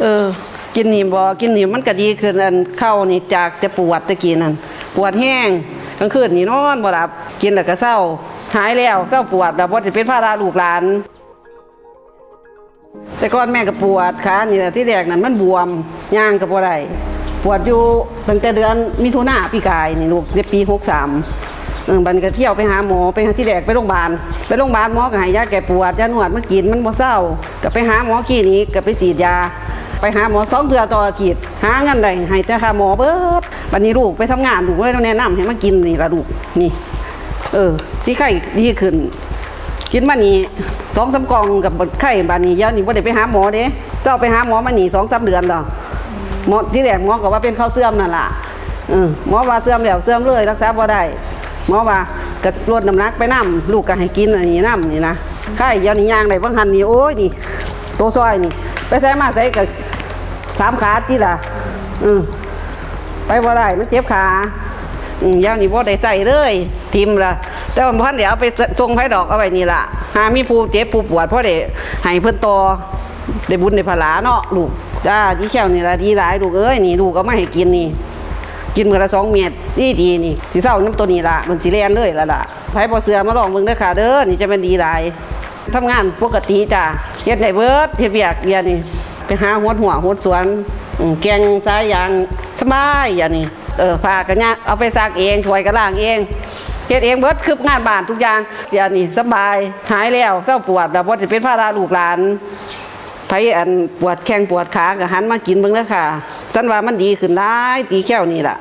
เออ กินนี่บ่กินนี่มันก็ดีขึ้นอันเข้านี่จากแต่ปวดตะกี้นั่นปวดแห้งกลางคืนนี่นอนบ่หลับกินแล้วก็เศร้าหายแล้วเศร้าปวดแล้วบ่สิเป็นภาระลูกหลาน แต่ก่อนแม่ก็ปวดขานี่แหละที่แรกนั้นมันบวมย่างก็บ่ได้ปวดอยู่ตั้งแต่เดือนมิถุนาปีกายนี่ลูกในปี63เออบันก็เที่ยวไปหาหมอไปหาที่แรกไปโรงพยาบาลไปโรงพยาบาลหมอก็ให้ยาแก้ปวดยานวดมากินมันบ่เศร้าก็ไปหาหมอคลินิกก็ไปฉีดยา ไปหาหมอสองเทื่อต่ออาทิตย์หาเงินได้ให้แต่ค่าหมอเบิดบัดนี้ลูกไปทำงานลูกเลยต้องแนะนำให้มากินนี่ละลูกนี่ เออสิไข้ดีขึ้นกินมานี่สองสามกล่องกับไข้บานนี้เยอะนี่ว่าได้ไปหาหมอเด้เจ้าไปหาหมอมานี่สองสามเดือนแล้วหมอที่แรกหมอก็ว่าเป็นข้าวเสื่อมนั่นล่ะเออหมอว่าเสื่อมแล้วเสื่อมเลยรักษาบ่ได้หมอว่าก็ลดน้ำหนักไปน้ำลูกก็ให้กินอันนี้น้ำนี่นะไข้เดี๋ยอนี่ยางได้บางหันนี่โอ้ยนี่โตซอยนี่ ไปใส่มาใส่กับ สามขาที่ล่ะ อืมไปบ่ได้มันเจ็บขาอืมยามนี้บ่ได้ใส่เลยทิมละแต่ว่าพันเดี๋ยวเอาไปส่งไผ่ดอกเอาไว้นี่ล่ะหามีผู้เจ็บผู้ปวดเพราะได้ให้เพิ่นต่อได้บุญได้พลาเนาะลูกจ้าที่แค่นี่ล่ะดีหลายลูกเอ้ยนี่ลูกก็มาให้กินนี่กินมื้อละ2เม็ดดีดีนี่สิเศร้าน้ำตัวนี้ละมันสิแลนเลยล่ะล่ะไผ่บ่เสือมาลองเบิ่งเด้อค่ะเด้อนี่จะเป็นดีหลายทำงานปกติจ้ะเฮ็ดได้เบิดเฮ็ดเวียกเดียนี่ ไปหาหัวหัวหัวสวนแกงสายยางสบายอย่างนี้เออผ้าก็ยากเอาไปซักเองถวยก็ล่างเองเฮ็ดเองเบิดคืบงานบ้านทุกอย่างเดี๋ยวนี้สบายหายแล้วเศร้าปวดแล้วบ่จะเป็นภาระลูกหลานไผอันปวดแข้งปวดขาก็หันมากินเบิ่งเด้อค่ะฉันว่ามันดีขึ้นหลายตีแก้วนี่ล่ะ